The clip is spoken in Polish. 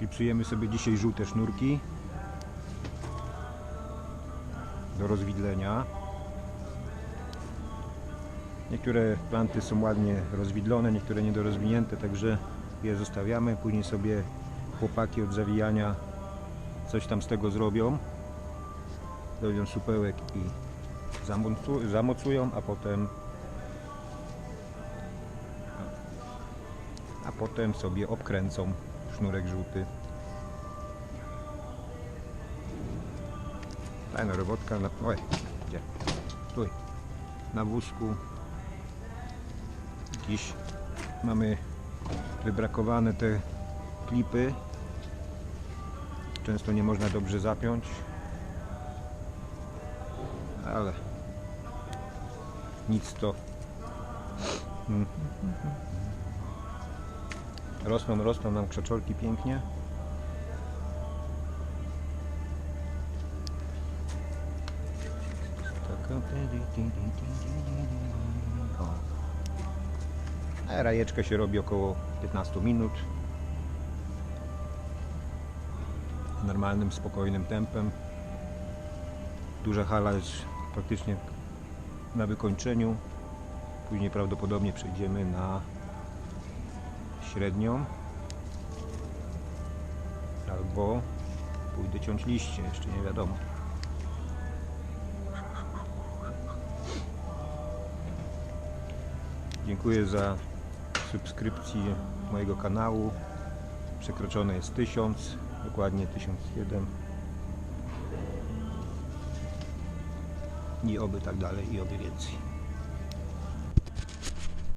Klipsujemy sobie dzisiaj żółte sznurki do rozwidlenia. Niektóre planty są ładnie rozwidlone, niektóre niedorozwinięte, także je zostawiamy. Później sobie chłopaki od zawijania coś tam z tego zrobią. Dowią supełek i zamocu- zamocują, a potem a potem sobie obkręcą sznurek żółty. Fajna robotka. Na... Oj, gdzie? Na wózku. Jakiś mamy wybrakowane te klipy. Często nie można dobrze zapiąć. Ale nic to. Rosną, rosną nam krzaczolki pięknie. O. A się robi około 15 minut. Normalnym, spokojnym tempem. Duża hala jest praktycznie na wykończeniu. Później prawdopodobnie przejdziemy na średnią albo pójdę ciąć liście, jeszcze nie wiadomo. Dziękuję za subskrypcję mojego kanału. Przekroczone jest 1000, dokładnie 1001. I oby tak dalej, i oby więcej.